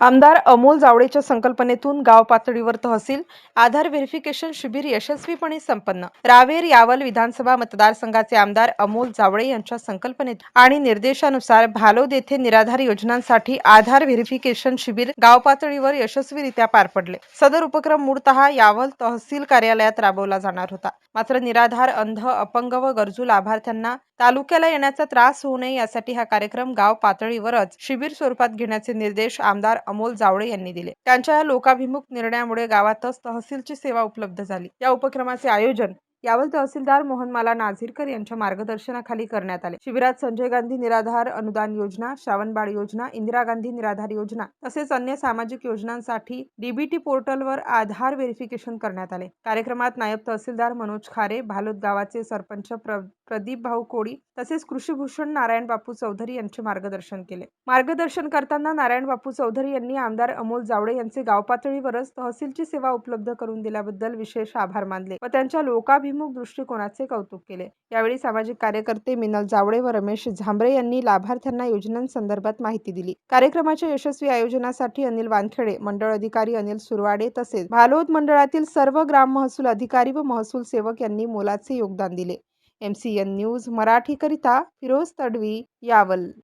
आमदार अमोल जावडेच्या संकल्पनेतून गाव पातळीवर तहसील आधार व्हेरिफिकेशन शिबिर यशस्वीपणे संपन्न. रावेर यावल विधानसभा मतदारसंघाचे आमदार अमोल जावडे यांच्या संकल्पनेत आणि निर्देशानुसार भालोद येथे निराधार योजनांसाठी आधार व्हेरिफिकेशन शिबिर गाव पातळीवर यशस्वीरित्या पार पडले. सदर उपक्रम मूळतः यावल तहसील कार्यालयात राबवला जाणार होता. मात्र निराधार अंध अपंग व गरजू लाभार्थ्यांना तालुक्याला येण्याचा त्रास होऊ नये यासाठी हा कार्यक्रम गाव पातळीवरच शिबिर स्वरूपात घेण्याचे निर्देश आमदार अमोल जावडे यांनी दिले. त्यांच्या या लोकाभिमुख निर्णयामुळे गावातच तहसीलची सेवा उपलब्ध झाली. या उपक्रमाचे आयोजन यावर तहसीलदार मोहनमाला नाझीरकर यांच्या मार्गदर्शनाखाली करण्यात आले. शिबिरात संजय गांधी निराधार अनुदान योजना श्रावणबाळ योजना इंदिरा गांधी निराधार योजना तसेच अन्य सामाजिक योजनांसाठी डीबीटी पोर्टलवर आधार व्हेरिफिकेशन करण्यात आले. कार्यक्रमात नायब तहसीलदार मनोज खारे भालोद गावाचे सरपंच प्र प्रदीप भाऊ कोळी तसेच कृषीभूषण नारायण बापू चौधरी यांचे मार्गदर्शन केले. मार्गदर्शन करताना नारायण बापू चौधरी यांनी आमदार अमोल जावडे यांचे गाव पातळीवरच तहसीलची सेवा उपलब्ध करून दिल्याबद्दल विशेष आभार मानले व त्यांच्या लाभाभिमुख दृष्टिकोनाचे कौतुक केले. यावेळी सामाजिक कार्यकर्ते मिनल जावडे व रमेश झांबरे यांनी लाभार्थ्यांना योजनांसंदर्भात माहिती दिली. कार्यक्रमाच्या यशस्वी आयोजनासाठी अनिल वानखेडे मंडळ अधिकारी अनिल सुरवाडे तसेच भालोद मंडळातील सर्व ग्राम महसूल अधिकारी व महसूल सेवक यांनी मोलाचे योगदान दिले. एम सी एन न्यूज मराठीकरिता फिरोज तडवी यावल.